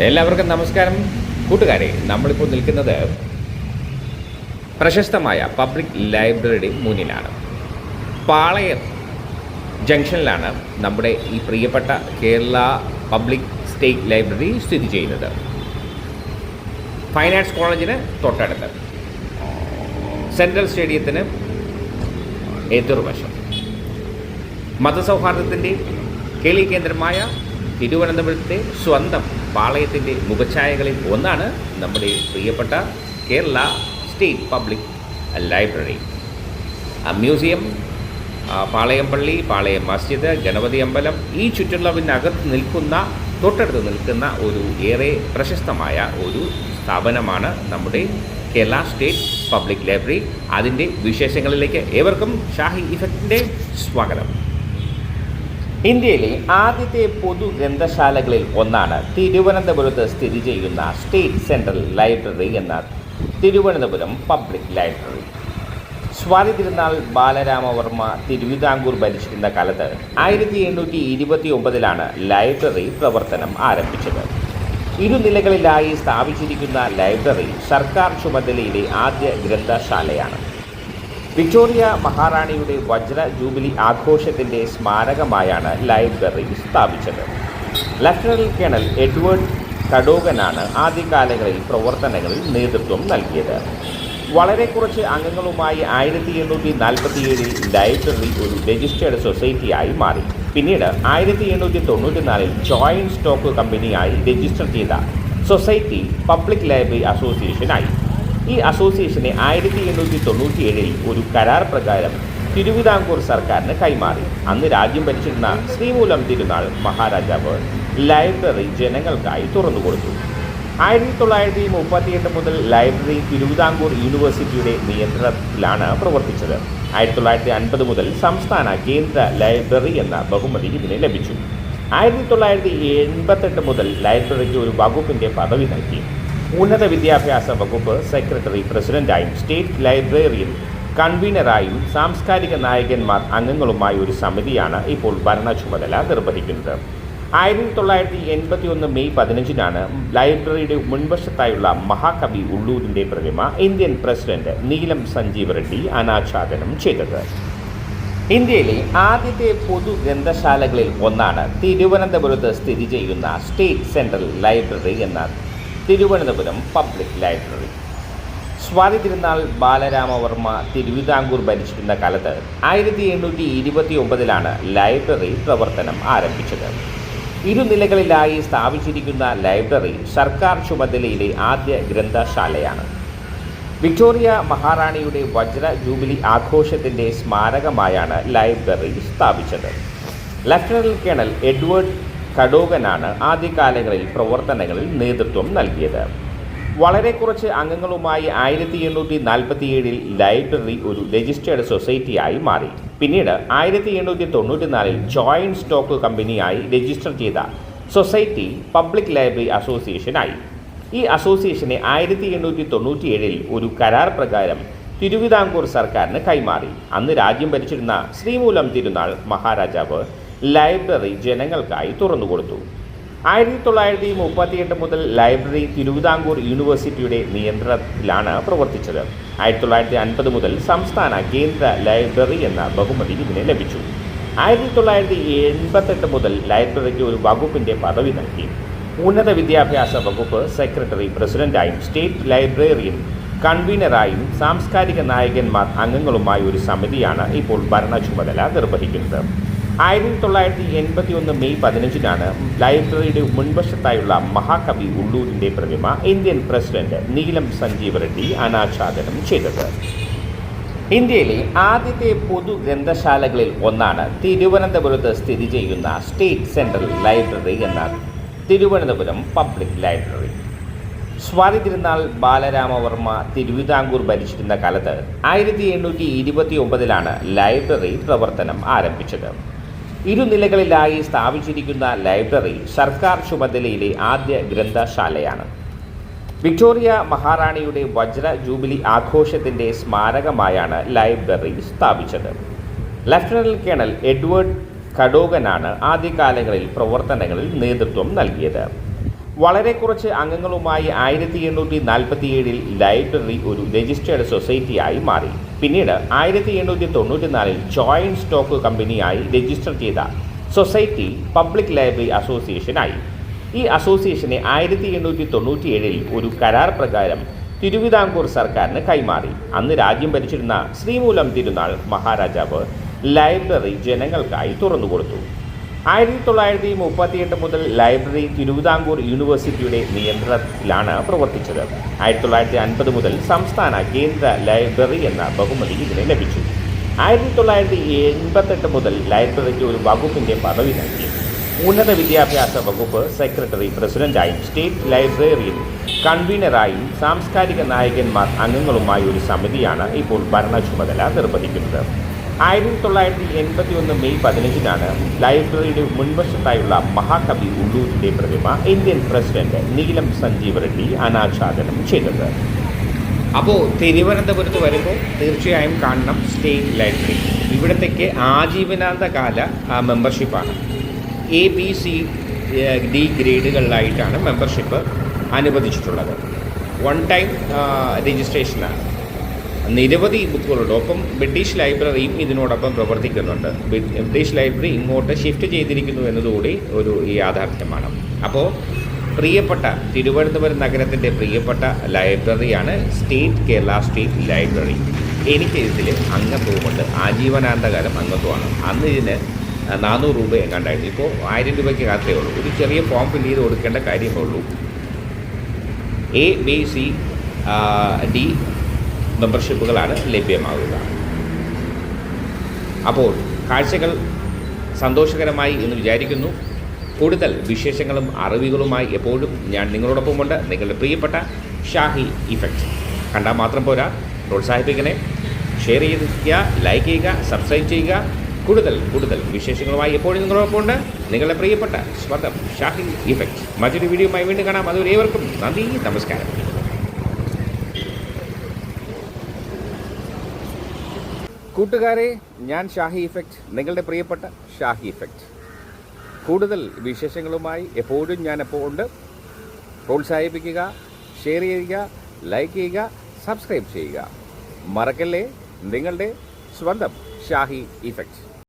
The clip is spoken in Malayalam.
എല്ലാവർക്കും നമസ്കാരം കൂട്ടുകാരെ. നമ്മളിപ്പോൾ നിൽക്കുന്നത് പ്രശസ്തമായ പബ്ലിക് ലൈബ്രറിയുടെ മുന്നിലാണ്. പാളയം ജംഗ്ഷനിലാണ് നമ്മുടെ ഈ പ്രിയപ്പെട്ട കേരള പബ്ലിക് സ്റ്റേറ്റ് ലൈബ്രറി സ്ഥിതി ചെയ്യുന്നത്. ഫൈൻ ആർട്സ് കോളേജിന് തൊട്ടടുത്ത്. സെൻട്രൽ സ്റ്റേഡിയത്തിന് എതിർവശം. മതസൗഹാർദ്ദത്തിന്റെ കേളി കേന്ദ്രമായ തിരുവനന്തപുരത്തെ സ്വന്തം പാളയത്തിന്റെ മുഖഛായകളിൽ ഒന്നാണ് നമ്മുടെ പ്രിയപ്പെട്ട കേരള സ്റ്റേറ്റ് പബ്ലിക് ലൈബ്രറി. ആ മ്യൂസിയം പാളയം പള്ളി പാളയം മസ്ജിദ് ഗണപതി അമ്പലം ഈ ചുറ്റുള്ളവിനകത്ത് നിൽക്കുന്ന തൊട്ടടുത്ത് നിൽക്കുന്ന ഒരു ഏറെ പ്രശസ്തമായ ഒരു സ്ഥാപനമാണ് നമ്മുടെ കേരള സ്റ്റേറ്റ് പബ്ലിക് ലൈബ്രറി. അതിന്റെ വിശേഷങ്ങളിലേക്ക് ഏവർക്കും ഷാഹി ഇഫക്റ്റിന്റെ സ്വാഗതം. ഇന്ത്യയിലെ ആദ്യത്തെ പൊതു ഗ്രന്ഥശാലകളിൽ ഒന്നാണ് തിരുവനന്തപുരത്ത് സ്ഥിതി ചെയ്യുന്ന സ്റ്റേറ്റ് സെൻട്രൽ ലൈബ്രറി എന്ന തിരുവനന്തപുരം പബ്ലിക് ലൈബ്രറി. സ്വാതി തിരുനാൾ ബാലരാമവർമ്മ തിരുവിതാംകൂർ ഭരിച്ചിരുന്ന കാലത്ത് ആയിരത്തി എണ്ണൂറ്റി ഇരുപത്തി ഒമ്പതിലാണ് ലൈബ്രറി പ്രവർത്തനം ആരംഭിച്ചത്. ഇരുനിലകളിലായി സ്ഥാപിച്ചിരിക്കുന്ന ലൈബ്രറി സർക്കാർ ചുമതലയിലെ ആദ്യ ഗ്രന്ഥശാലയാണ്. വിക്ടോറിയ മഹാറാണിയുടെ വജ്ര ജൂബിലി ആഘോഷത്തിന്റെ സ്മാരകമായാണ് ലൈബ്രറി സ്ഥാപിച്ചത്. ലഫ്റ്റനന്റ് കേണൽ എഡ്വേർഡ് കഡോഗനാണ് ആദ്യകാലങ്ങളിൽ പ്രവർത്തനങ്ങളിൽ നേതൃത്വം നൽകിയത്. വളരെ കുറച്ച് അംഗങ്ങളുമായി ആയിരത്തി എണ്ണൂറ്റി നാൽപ്പത്തിയേഴിൽ ലൈബ്രറി ഒരു രജിസ്റ്റേർഡ് സൊസൈറ്റിയായി മാറി. പിന്നീട് ആയിരത്തി എണ്ണൂറ്റി തൊണ്ണൂറ്റിനാലിൽ ജോയിന്റ് സ്റ്റോക്ക് കമ്പനിയായി രജിസ്റ്റർ ചെയ്ത സൊസൈറ്റി പബ്ലിക് ലൈബ്രറി അസോസിയേഷനായി. ഈ അസോസിയേഷനെ ആയിരത്തി എണ്ണൂറ്റി തൊണ്ണൂറ്റി ഏഴിൽ ഒരു കരാർ പ്രകാരം തിരുവിതാംകൂർ സർക്കാരിന് കൈമാറി. അന്ന് രാജ്യം ഭരിച്ചിരുന്ന ശ്രീമൂലം തിരുനാൾ മഹാരാജാവ് ലൈബ്രറി ജനങ്ങൾക്കായി തുറന്നുകൊടുത്തു ആയിരത്തി തൊള്ളായിരത്തി മുപ്പത്തിയെട്ട് മുതൽ ലൈബ്രറി തിരുവിതാംകൂർ യൂണിവേഴ്സിറ്റിയുടെ നിയന്ത്രണത്തിലാണ് പ്രവർത്തിച്ചത്. ആയിരത്തി തൊള്ളായിരത്തി അൻപത് മുതൽ സംസ്ഥാന കേന്ദ്ര ലൈബ്രറി എന്ന ബഹുമതി ഇതിന് ലഭിച്ചു. ആയിരത്തി തൊള്ളായിരത്തി എൺപത്തെട്ട് മുതൽ ലൈബ്രറിക്ക് ഒരു വകുപ്പിന്റെ പദവി നൽകി. ഉന്നത വിദ്യാഭ്യാസ വകുപ്പ് സെക്രട്ടറി പ്രസിഡന്റായും സ്റ്റേറ്റ് ലൈബ്രറിയിൽ കൺവീനറായും സാംസ്കാരിക നായകന്മാർ അംഗങ്ങളുമായ ഒരു സമിതിയാണ് ഇപ്പോൾ ഭരണ ചുമതല നിർവഹിക്കുന്നത്. ആയിരത്തി തൊള്ളായിരത്തി എൺപത്തി ഒന്ന് മെയ് പതിനഞ്ചിനാണ് ലൈബ്രറിയുടെ മുൻവശത്തായുള്ള മഹാകവി ഉള്ളൂരിന്റെ പ്രതിമ ഇന്ത്യൻ പ്രസിഡന്റ് നീലം സഞ്ജീവ് റെഡ്ഡി അനാച്ഛാദനം ചെയ്തത്. ഇന്ത്യയിലെ ആദ്യത്തെ പൊതു ഗ്രന്ഥശാലകളിൽ ഒന്നാണ് തിരുവനന്തപുരത്ത് സ്ഥിതി ചെയ്യുന്ന സ്റ്റേറ്റ് സെൻട്രൽ ലൈബ്രറി എന്ന തിരുവനന്തപുരം പബ്ലിക് ലൈബ്രറി. സ്വാതി തിരുനാൾ ബാലരാമവർമ്മ തിരുവിതാംകൂർ ഭരിച്ചിരുന്ന കാലത്ത് ആയിരത്തി എണ്ണൂറ്റി ഇരുപത്തി ഒമ്പതിലാണ് ലൈബ്രറി പ്രവർത്തനം ആരംഭിച്ചത്. ഇരുനിലകളിലായി സ്ഥാപിച്ചിരിക്കുന്ന ലൈബ്രറി സർക്കാർ ചുമതലയിലെ ആദ്യ ഗ്രന്ഥശാലയാണ്. വിക്ടോറിയ മഹാറാണിയുടെ വജ്ര ജൂബിലി ആഘോഷത്തിന്റെ സ്മാരകമായാണ് ലൈബ്രറി സ്ഥാപിച്ചത്. ലഫ്റ്റനന്റ് കേണൽ എഡ്വേർഡ് കഡോഗനാണ് ആദ്യകാലങ്ങളിൽ പ്രവർത്തനങ്ങളിൽ നേതൃത്വം നൽകിയത്. വളരെ കുറച്ച് അംഗങ്ങളുമായി ആയിരത്തി എണ്ണൂറ്റി നാൽപ്പത്തിയേഴിൽ ലൈബ്രറി ഒരു രജിസ്റ്റേർഡ് സൊസൈറ്റിയായി മാറി. പിന്നീട് ആയിരത്തി എണ്ണൂറ്റി തൊണ്ണൂറ്റിനാലിൽ ജോയിന്റ് സ്റ്റോക്ക് കമ്പനിയായി രജിസ്റ്റർ ചെയ്ത സൊസൈറ്റി പബ്ലിക് ലൈബ്രറി അസോസിയേഷനായി. ഈ അസോസിയേഷനെ ആയിരത്തി എണ്ണൂറ്റി തൊണ്ണൂറ്റിയേഴിൽ ഒരു കരാർ പ്രകാരം തിരുവിതാംകൂർ സർക്കാരിന് കൈമാറി. അന്ന് രാജ്യം ഭരിച്ചിരുന്ന ശ്രീമൂലം തിരുനാൾ മഹാരാജാവ് ലൈബ്രറി ജനങ്ങൾക്കായി തുറന്നുകൊടുത്തു ആയിരത്തി തൊള്ളായിരത്തി മുപ്പത്തിയെട്ട് മുതൽ ലൈബ്രറി തിരുവിതാംകൂർ യൂണിവേഴ്സിറ്റിയുടെ നിയന്ത്രണത്തിലാണ് പ്രവർത്തിച്ചത്. ആയിരത്തി തൊള്ളായിരത്തി അൻപത് മുതൽ സംസ്ഥാന കേന്ദ്ര ലൈബ്രറി എന്ന ബഹുമതി ഇതിന് ലഭിച്ചു. ആയിരത്തി തൊള്ളായിരത്തി എൺപത്തെട്ട് മുതൽ ലൈബ്രറിക്ക് ഒരു വകുപ്പിന്റെ പദവി നൽകി. ഉന്നത വിദ്യാഭ്യാസ വകുപ്പ് സെക്രട്ടറി പ്രസിഡന്റായും സ്റ്റേറ്റ് ലൈബ്രറിയൻ കൺവീനറായും സാംസ്കാരിക നായകന്മാർ അംഗങ്ങളുമായ ഒരു സമിതിയാണ് ഇപ്പോൾ ഭരണ ചുമതല നിർവഹിക്കുന്നത്. ആയിരത്തി തൊള്ളായിരത്തി എൺപത്തി ഒന്ന് മെയ് പതിനഞ്ചിനാണ് ലൈബ്രറിയുടെ മുൻവശത്തായുള്ള മഹാകവി ഉള്ളൂരിന്റെ പ്രതിമ ഇന്ത്യൻ പ്രസിഡന്റ് നീലം സഞ്ജീവ് റെഡ്ഡി അനാച്ഛാദനം ചെയ്തത്. ഇന്ത്യയിലെ ആദ്യത്തെ പൊതു ഗ്രന്ഥശാലകളിൽ ഒന്നാണ് തിരുവനന്തപുരത്ത് സ്ഥിതി ചെയ്യുന്ന സ്റ്റേറ്റ് സെൻട്രൽ ലൈബ്രറി എന്ന തിരുവനന്തപുരം പബ്ലിക് ലൈബ്രറി. സ്വാതി തിരുനാൾ ബാലരാമവർമ്മ തിരുവിതാംകൂർ ഭരിച്ചിരുന്ന കാലത്ത് ആയിരത്തി എണ്ണൂറ്റി ഇരുപത്തി ഒമ്പതിലാണ് ലൈബ്രറി പ്രവർത്തനം ആരംഭിച്ചത്. ഇരുനിലകളിലായി സ്ഥാപിച്ചിരിക്കുന്ന ലൈബ്രറി സർക്കാർ ചുമതലയിലെ ആദ്യ ഗ്രന്ഥശാലയാണ്. വിക്ടോറിയ മഹാറാണിയുടെ വജ്ര ജൂബിലി ആഘോഷത്തിന്റെ സ്മാരകമായാണ് ലൈബ്രറി സ്ഥാപിച്ചത്. ലഫ്റ്റനന്റ് കേണൽ എഡ്വേർഡ് കഡോഗനാണ് ആദ്യകാലങ്ങളിൽ പ്രവർത്തനങ്ങളിൽ നേതൃത്വം നൽകിയത്. വളരെ കുറച്ച് അംഗങ്ങളുമായി ആയിരത്തി എണ്ണൂറ്റി നാൽപ്പത്തി ഏഴിൽ ലൈബ്രറി ഒരു രജിസ്റ്റേർഡ് സൊസൈറ്റിയായി മാറി. പിന്നീട് ആയിരത്തി എണ്ണൂറ്റി തൊണ്ണൂറ്റിനാലിൽ ജോയിന്റ് സ്റ്റോക്ക് കമ്പനിയായി രജിസ്റ്റർ ചെയ്ത സൊസൈറ്റി പബ്ലിക് ലൈബ്രറി അസോസിയേഷനായി. ഈ അസോസിയേഷനെ ആയിരത്തി എണ്ണൂറ്റി തൊണ്ണൂറ്റിയേഴിൽ ഒരു കരാർ പ്രകാരം തിരുവിതാംകൂർ സർക്കാരിന് കൈമാറി. അന്ന് രാജ്യം ഭരിച്ചിരുന്ന ശ്രീമൂലം തിരുനാൾ മഹാരാജാവ് ലൈബ്രറി ജനങ്ങൾക്കായി തുറന്നുകൊടുത്തു. ആയിരത്തി തൊള്ളായിരത്തി മുപ്പത്തിയെട്ട് മുതൽ ലൈബ്രറി തിരുവിതാംകൂർ യൂണിവേഴ്സിറ്റിയുടെ നിയന്ത്രണത്തിലാണ് പ്രവർത്തിച്ചത്. ആയിരത്തി തൊള്ളായിരത്തി അൻപത് മുതൽ സംസ്ഥാന കേന്ദ്ര ലൈബ്രറി എന്ന ബഹുമതി ഇതിന് ലഭിച്ചു. ആയിരത്തി തൊള്ളായിരത്തി എൺപത്തെട്ട് മുതൽ ലൈബ്രറിക്ക് ഒരു വകുപ്പിന്റെ പദവി നൽകി. ഉന്നത വിദ്യാഭ്യാസ വകുപ്പ് സെക്രട്ടറി പ്രസിഡന്റായും സ്റ്റേറ്റ് ലൈബ്രറിയൻ കൺവീനറായും സാംസ്കാരിക നായകന്മാർ അംഗങ്ങളുമായ ഒരു സമിതിയാണ് ഇപ്പോൾ ഭരണ ചുമതല നിർവഹിക്കുന്നത്. ആയിരത്തി തൊള്ളായിരത്തി എൺപത്തി ഒന്ന് മെയ് പതിനഞ്ചിനാണ് ലൈബ്രറിയുടെ മുൻവശത്തായുള്ള മഹാകവി ഉള്ളൂരിന്റെ പ്രതിമ ഇന്ത്യൻ പ്രസിഡന്റ് നീലം സഞ്ജീവ് റെഡ്ഡി അനാച്ഛാദനം ചെയ്തത്. അപ്പോൾ തിരുവനന്തപുരത്ത് വരുമ്പോൾ തീർച്ചയായും കാണണം സ്റ്റേറ്റ് ലൈബ്രറി. ഇവിടത്തേക്ക് ആജീവനാന്തകാല മെമ്പർഷിപ്പാണ്. എ ബി സി ഡി ഗ്രേഡുകളിലായിട്ടാണ് മെമ്പർഷിപ്പ് അനുവദിച്ചിട്ടുള്ളത്. വൺ ടൈം രജിസ്ട്രേഷനാണ്. നിരവധി ബുക്കുകളുണ്ട്. ഒപ്പം ബ്രിട്ടീഷ് ലൈബ്രറിയും ഇതിനോടൊപ്പം പ്രവർത്തിക്കുന്നുണ്ട്. ബ്രിട്ടീഷ് ലൈബ്രറി ഇങ്ങോട്ട് ഷിഫ്റ്റ് ചെയ്തിരിക്കുന്നു എന്നതുകൂടി ഒരു യാഥാർത്ഥ്യമാണ്. അപ്പോൾ പ്രിയപ്പെട്ട തിരുവനന്തപുരം നഗരത്തിന്റെ പ്രിയപ്പെട്ട ലൈബ്രറിയാണ് സ്റ്റേറ്റ് കേരള സ്റ്റേറ്റ് ലൈബ്രറി. എനിക്ക് ഇതിൽ അംഗത്വമുണ്ട് ആജീവനാന്തകാലം അംഗത്വമാണ്. അന്ന് ഇതിന് നാനൂറ് രൂപ എങ്ങാണ്ടായിരുന്നു. ഇപ്പോൾ ആയിരം രൂപയ്ക്ക് കാത്തേ ഉള്ളൂ. ഒരു ചെറിയ ഫോം ഫില്ല് ചെയ്ത് കൊടുക്കേണ്ട കാര്യമേ ഉള്ളൂ. എ ബി സി ഡി മെമ്പർഷിപ്പുകളാണ് ലഭ്യമാകുക അപ്പോൾ കാഴ്ചകൾ സന്തോഷകരമായി എന്ന് വിചാരിക്കുന്നു. കൂടുതൽ വിശേഷങ്ങളും അറിവുകളുമായി എപ്പോഴും ഞാൻ നിങ്ങളോടൊപ്പമുണ്ട്. നിങ്ങളുടെ പ്രിയപ്പെട്ട ഷാഹി ഇഫക്റ്റ്. കണ്ടാൽ മാത്രം പോരാ. പ്രോത്സാഹിപ്പിക്കണേ. ഷെയർ ചെയ്യുക ലൈക്ക് ചെയ്യുക സബ്സ്ക്രൈബ് ചെയ്യുക. കൂടുതൽ കൂടുതൽ വിശേഷങ്ങളുമായി എപ്പോഴും നിങ്ങളോടൊപ്പമുണ്ട്. നിങ്ങളുടെ പ്രിയപ്പെട്ട സ്വന്തം ഷാഹി ഇഫക്റ്റ്. മറ്റൊരു വീഡിയോയുമായി വീണ്ടും കാണാം. അതുവരെ ഏവർക്കും നന്ദി നമസ്കാരം. കൂട്ടുകാരെ ഞാൻ ഷാഹി ഇഫക്റ്റ്. നിങ്ങളുടെ പ്രിയപ്പെട്ട ഷാഹി ഇഫക്റ്റ്. കൂടുതൽ വിശേഷങ്ങളുമായി എപ്പോഴും ഞാൻ എപ്പോൾ ഉണ്ട്. പ്രോത്സാഹിപ്പിക്കുക ഷെയർ ചെയ്യുക ലൈക്ക് ചെയ്യുക സബ്സ്ക്രൈബ് ചെയ്യുക. മറക്കല്ലേ നിങ്ങളുടെ സ്വന്തം ഷാഹി ഇഫക്റ്റ്.